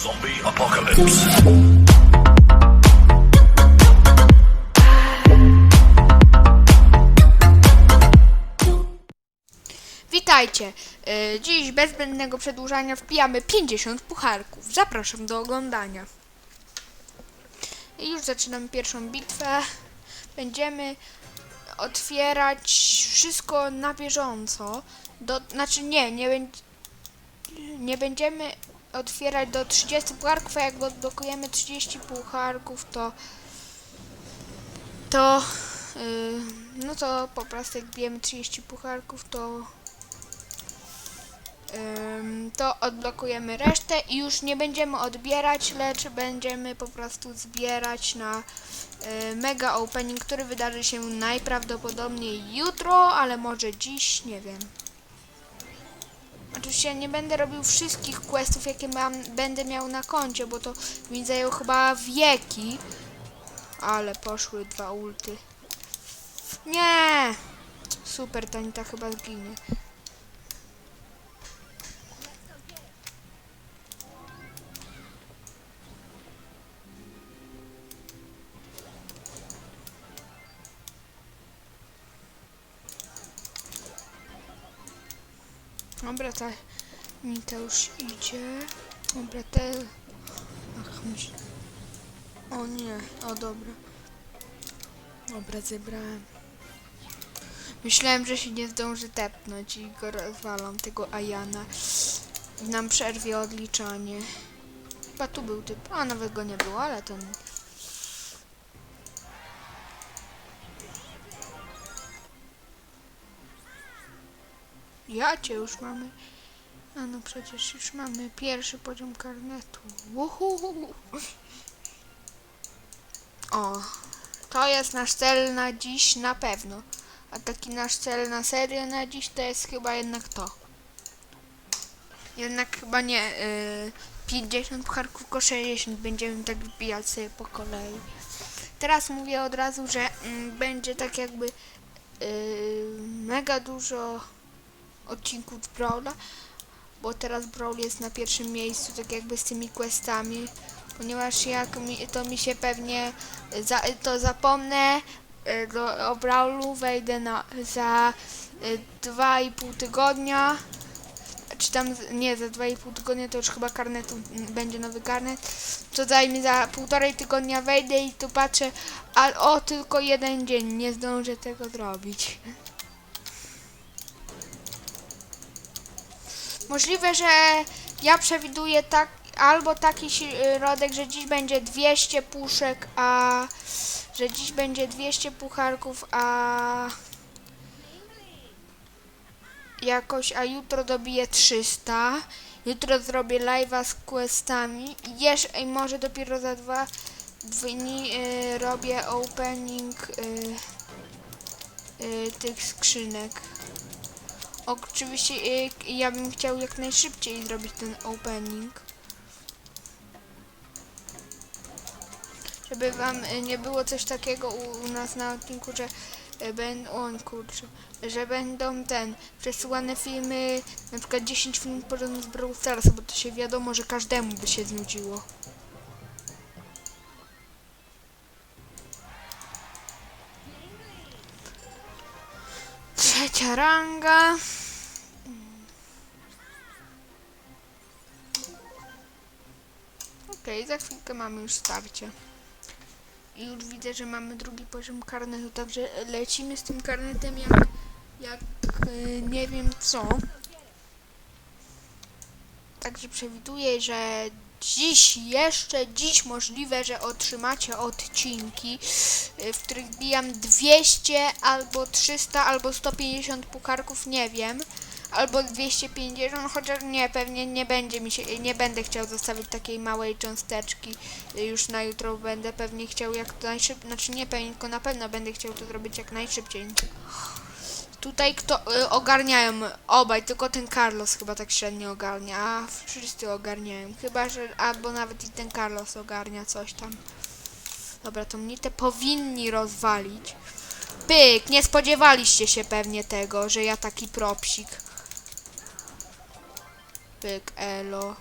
Zombie apocalypse. Witajcie! E, Dziś bez zbędnego przedłużania wpijamy 50 pucharków. Zapraszam do oglądania. I już zaczynamy pierwszą bitwę. Będziemy otwierać wszystko na bieżąco. Do, znaczy nie, nie, nie będziemy otwierać do 30 pucharków, a jak odblokujemy 30 pucharków, to to yy, no to po prostu jak bijemy 30 pucharków, to to odblokujemy resztę i już nie będziemy odbierać, lecz będziemy po prostu zbierać na y, mega opening, który wydarzy się najprawdopodobniej jutro, ale może dziś, nie wiem. Oczywiście nie będę robił wszystkich questów, jakie mam, będę miał na koncie, bo to mi zajęło chyba wieki. Ale poszły dwa ulty. Nie! Super, Tanita chyba zginie. Dobra, ta Nita już idzie. Dobra, te... Ach, musi... O nie, o dobra. Dobra, zebrałem. Myślałem, że się nie zdąży tepnąć i go rozwalam, tego Ajana. I nam przerwie odliczanie. Chyba tu był typ, a nawet go nie było, ale to... Ja cię już mamy. A no przecież już mamy pierwszy poziom karnetu. Uhuhu. O, to jest nasz cel na dziś na pewno. A taki nasz cel na serio na dziś to jest chyba jednak to. Jednak chyba nie y, 50 pucharków, tylko 60 będziemy tak wbijać sobie po kolei. Teraz mówię od razu, że mm, będzie tak jakby y, mega dużo odcinków Brawla, bo teraz Brawl jest na pierwszym miejscu, tak jakby z tymi questami, ponieważ jak mi, to mi się pewnie za, to zapomnę y, do, o Brawlu, wejdę na, za y, dwa i pół tygodnia, czy tam, z- nie, za dwa i pół tygodnia to już chyba karnetu, m, będzie nowy karnet, to zajmie za półtorej tygodnia wejdę i tu patrzę, a o, tylko jeden dzień, nie zdążę tego zrobić. Możliwe, że ja przewiduję tak, albo taki środek, że dziś będzie 200 puszek, a że dziś będzie 200 pucharków, a jakoś, a jutro dobiję 300. Jutro zrobię live'a z questami i jeszcze, i może dopiero za dwa dni y, robię opening y, y, tych skrzynek. Oczywiście y, ja bym chciał jak najszybciej zrobić ten opening. Żeby wam y, nie było coś takiego u, u nas na odcinku, że y, będą, on kurczę, że będą ten, przesyłane filmy, na przykład 10 filmów podobnych z Brawl Starsa, bo to się wiadomo, że każdemu by się znudziło. Ranga. Okej, za chwilkę mamy już starcie. I już widzę, że mamy drugi poziom karnetu, także lecimy z tym karnetem jak, jak y, nie wiem co. Także przewiduję, że dziś, jeszcze dziś możliwe, że otrzymacie odcinki, y, w których bijam 200 albo 300 albo 150 pukarków, nie wiem. Albo 250, chociaż nie, pewnie nie będzie mi się, nie będę chciał zostawić takiej małej cząsteczki y, już na jutro, będę pewnie chciał jak to najszybciej, znaczy nie pewnie, tylko na pewno będę chciał to zrobić jak najszybciej. Tutaj kto y, ogarniają obaj, tylko ten Carlos chyba tak średnio ogarnia, a wszyscy ogarniają, chyba że, albo nawet i ten Carlos ogarnia coś tam. Dobra, to mnie te powinni rozwalić. Pyk, nie spodziewaliście się pewnie tego, że ja taki propsik. Pyk, elo.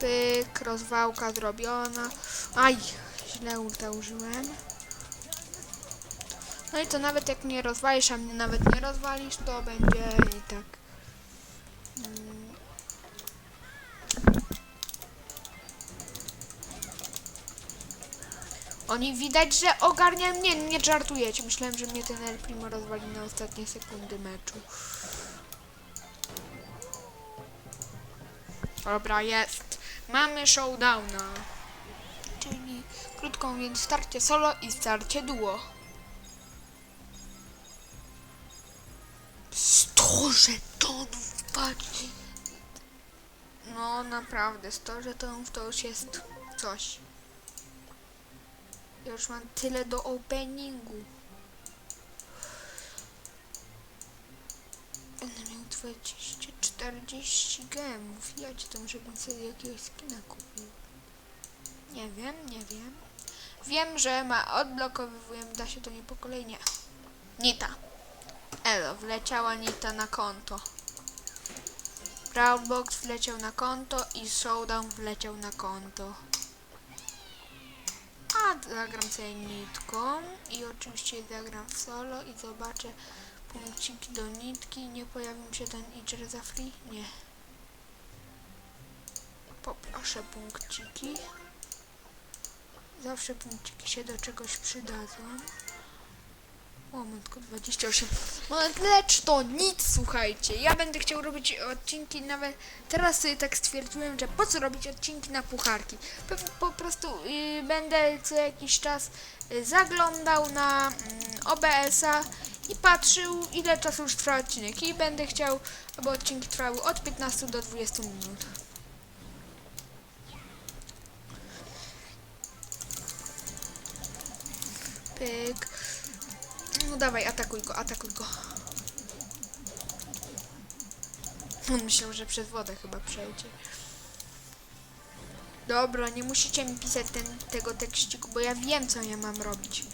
Tak, rozwałka zrobiona. Aj, źle ulta użyłem. No i to nawet jak mnie rozwalisz, a mnie nawet nie rozwalisz, to będzie i tak. Mm. Oni widać, że ogarniają. Nie, nie żartujecie. Myślałem, że mnie ten El Primo rozwali na ostatnie sekundy meczu. Dobra, jest. Mamy showdowna. Czyli krótką więc starcie solo i starcie duo. 100 żetonów, patrz. No naprawdę, 100 żetonów to już jest coś. Już mam tyle do openingu. Będę miał 20, 40 gemów. Ja ci tam, żebym sobie jakiegoś skina kupił. Nie wiem, nie wiem. Wiem, że ma odblokowywuję, da się to nie po kolei, nie. Nita. Elo, wleciała Nita na konto. Proudbox wleciał na konto i Showdown wleciał na konto. A zagram sobie nitką i oczywiście zagram solo i zobaczę punkciki do nitki. Nie pojawi mi się ten Itcher za free? Nie. Poproszę punkciki. Zawsze punkciki się do czegoś przydadzą. Moment, tylko 28. Moment, lecz to nic, słuchajcie. Ja będę chciał robić odcinki nawet. Teraz sobie tak stwierdziłem, że po co robić odcinki na pucharki. Po, po prostu y, będę co jakiś czas y, zaglądał na mm, OBS-a i patrzył, ile czasu już trwa odcinek. I będę chciał, aby odcinki trwały od 15 do 20 minut. Pyk. No dawaj, atakuj go, atakuj go. On myślał, że przez wodę chyba przejdzie. Dobra, nie musicie mi pisać ten, tego tekściku, bo ja wiem, co ja mam robić.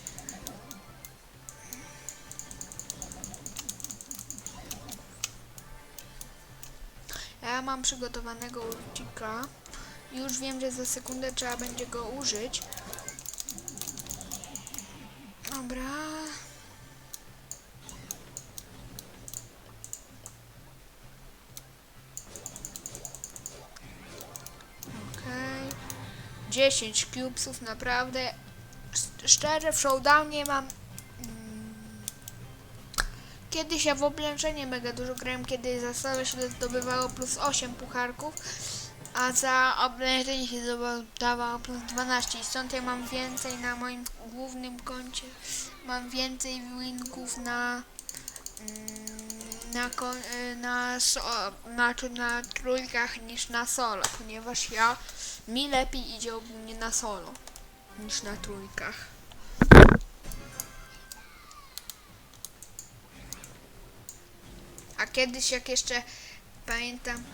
Mam przygotowanego ulcika. Już wiem, że za sekundę trzeba będzie go użyć. Dobra. Okej. 10 cubesów, naprawdę. Sz- Szczerze, w showdownie mam... Kiedyś ja w oblężenie mega dużo grałem, kiedy za stałe się zdobywało plus 8 pucharków, a za oblężenie się zdobywało plus 12 i stąd ja mam więcej na moim głównym koncie. Mam więcej winków na... mm, Na, y, na, so, znaczy na trójkach niż na solo, ponieważ ja mi lepiej idzie ogólnie na solo niż na trójkach. A kiedyś jak jeszcze pamiętam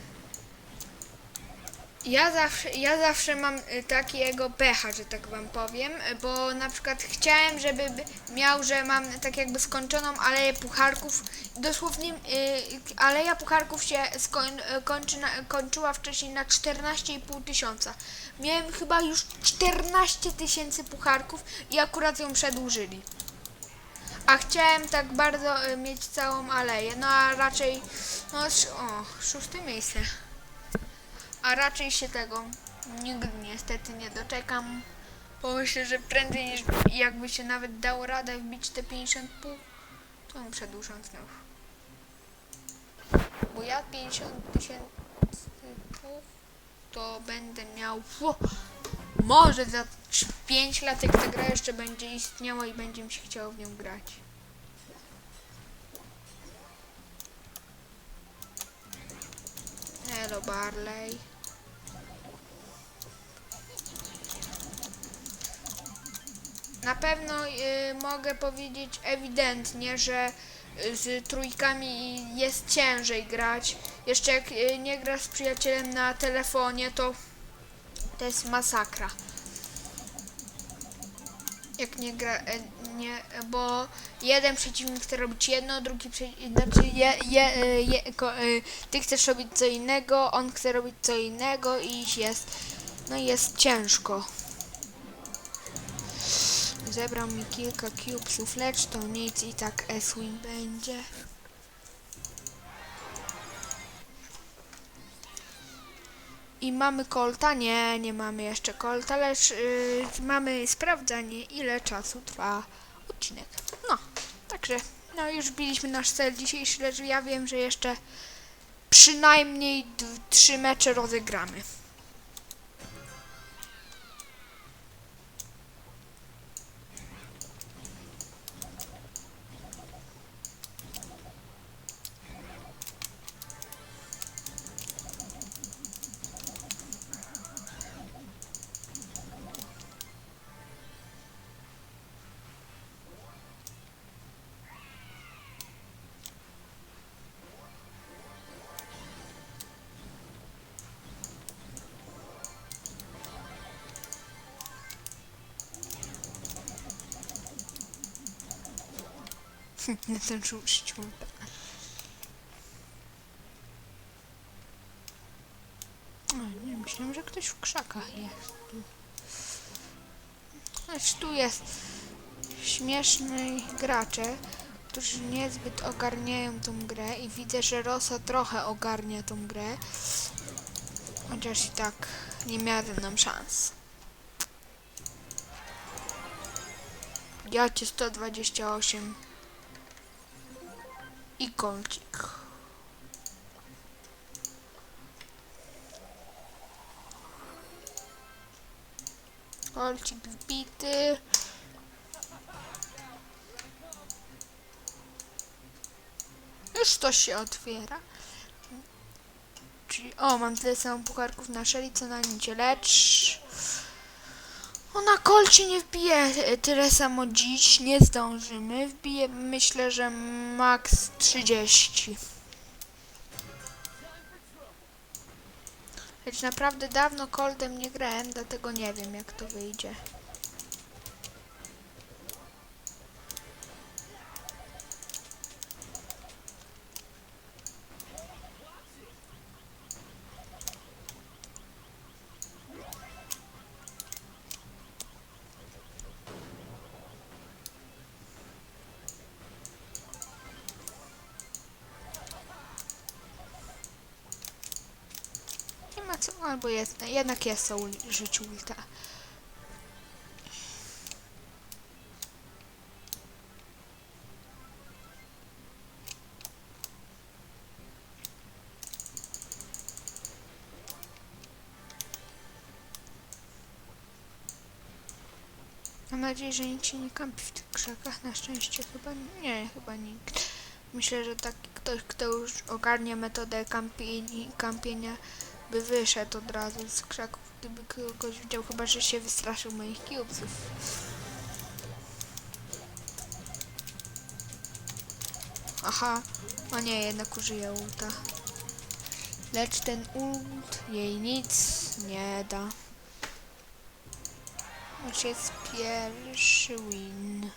ja zawsze, ja zawsze mam y, takiego pecha, że tak wam powiem, y, bo na przykład chciałem, żeby by- miał, że mam tak jakby skończoną aleję pucharków, dosłownie y, aleja pucharków się skoń, y, kończy kończyła wcześniej na 14,5 tysiąca. Miałem chyba już 14 tysięcy pucharków i akurat ją przedłużyli. A chciałem tak bardzo y, mieć całą aleję, no a raczej, no o, szóste miejsce. A raczej się tego nigdy niestety nie doczekam. Bo myślę, że prędzej niż jakby się nawet dało radę wbić te 50 pół, to bym przedłużał znów. Bo ja 50 tysięcy pół to będę miał może za 5 lat jak ta gra jeszcze będzie istniała i będzie mi się chciało w nią grać. Hello Barley. Na pewno y, mogę powiedzieć ewidentnie, że y, z trójkami jest ciężej grać. Jeszcze jak y, nie grasz z przyjacielem na telefonie, to to jest masakra. Jak nie gra, e, nie, bo jeden przeciwnik chce robić jedno, drugi przeciwnik, znaczy je, je, e, je, ko, e, ty chcesz robić co innego, on chce robić co innego i jest No jest ciężko. Zebrał mi kilka cubesów, lecz to nic i tak S-Win będzie. I mamy kolta? Nie, nie mamy jeszcze kolta, lecz yy, mamy sprawdzanie, ile czasu trwa odcinek. No, także, no już biliśmy nasz cel dzisiejszy, lecz ja wiem, że jeszcze przynajmniej trzy mecze rozegramy. Na ten sześciu. O, nie, myślałem, że ktoś w krzakach jest. Lecz tu jest śmieszny gracze, którzy niezbyt ogarniają tą grę i widzę, że Rosa trochę ogarnia tą grę. Chociaż i tak nie miała ze mną szans. Ja cię 128 i kolcik. Kolcik wbity. Już to się otwiera. Czyli, o, mam tyle samo pucharków na szeli, co na nicie, lecz... O, na kolcie nie wbije e, tyle samo dziś, nie zdążymy. Wbije, myślę, że max 30. Lecz naprawdę dawno koltem nie grałem, dlatego nie wiem jak to wyjdzie. Albo jest, jednak jest ul- żyć ulta. Mam nadzieję, że nikt się nie kampi w tych krzakach. Na szczęście chyba nie, chyba nikt. Myślę, że taki ktoś, kto już ogarnia metodę kampieni, kampienia, by wyszedł od razu z krzaków, gdyby kogoś widział, chyba że się wystraszył moich cubesów. Aha, o nie, jednak użyję ulta. Lecz ten ult jej nic nie da. Już jest pierwszy win.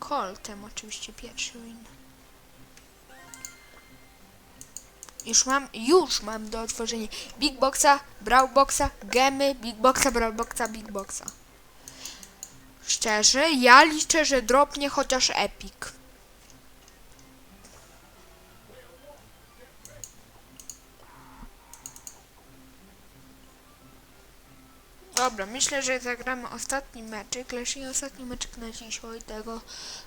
Coltem oczywiście pierwszy win. Już mam, już mam do otworzenia Big Boxa, Brawl Boxa, Gemy, Big Boxa, Brawl Boxa, Big Boxa. Szczerze, ja liczę, że dropnie chociaż Epic. Dobra, myślę, że zagramy ostatni meczek, lecz nie ostatni meczek na dzisiaj tego,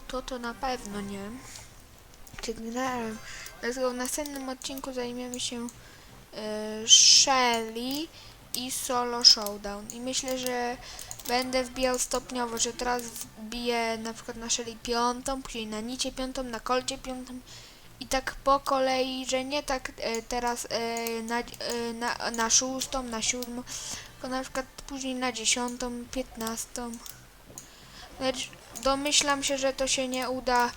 to to na pewno nie. Sygnałem. Dlatego w następnym odcinku zajmiemy się y, Shelly i Solo Showdown. I myślę, że będę wbijał stopniowo, że teraz wbiję na przykład na Shelly piątą, później na Nicie piątą, na Kolcie piątą i tak po kolei, że nie tak e, teraz e, na, e, na, na szóstą, na siódmą, tylko na przykład później na dziesiątą, piętnastą. Lecz domyślam się, że to się nie uda.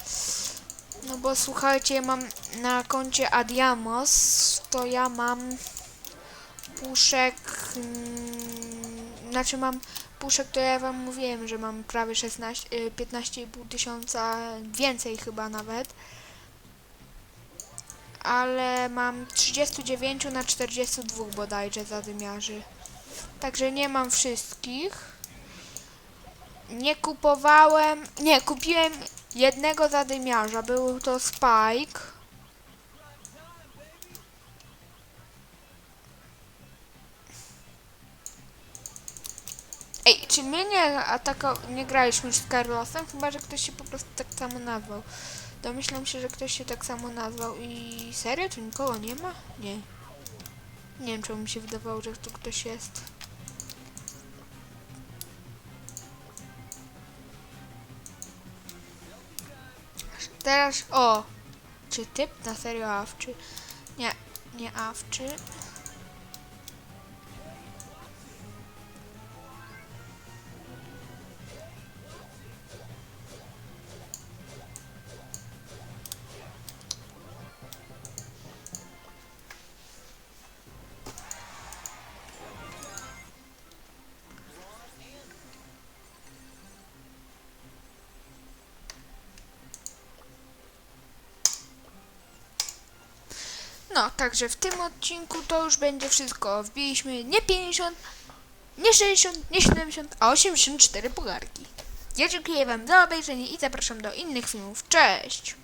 No bo słuchajcie, mam na koncie Adiamos, to ja mam puszek, mm, znaczy mam puszek, to ja wam mówiłem, że mam prawie 16, y, 15,5 tysiąca, więcej chyba nawet. Ale mam 39 na 42 bodajże zadymiarzy. Także nie mam wszystkich. Nie kupowałem. Nie, kupiłem jednego zadymiarza. Był to Spike. Ej, czy my nie atako... nie graliśmy z Carlosem? Chyba, że ktoś się po prostu tak samo nazwał. Domyślam się, że ktoś się tak samo nazwał i... Serio? Tu nikogo nie ma? Nie. Nie wiem, czemu mi się wydawało, że tu ktoś jest. Teraz... O! Czy typ na serio awczy? Nie, nie awczy. No, także w tym odcinku to już będzie wszystko. Wbiliśmy nie 50, nie 60, nie 70, a 84 pugarki. Ja dziękuję Wam za obejrzenie i zapraszam do innych filmów. Cześć!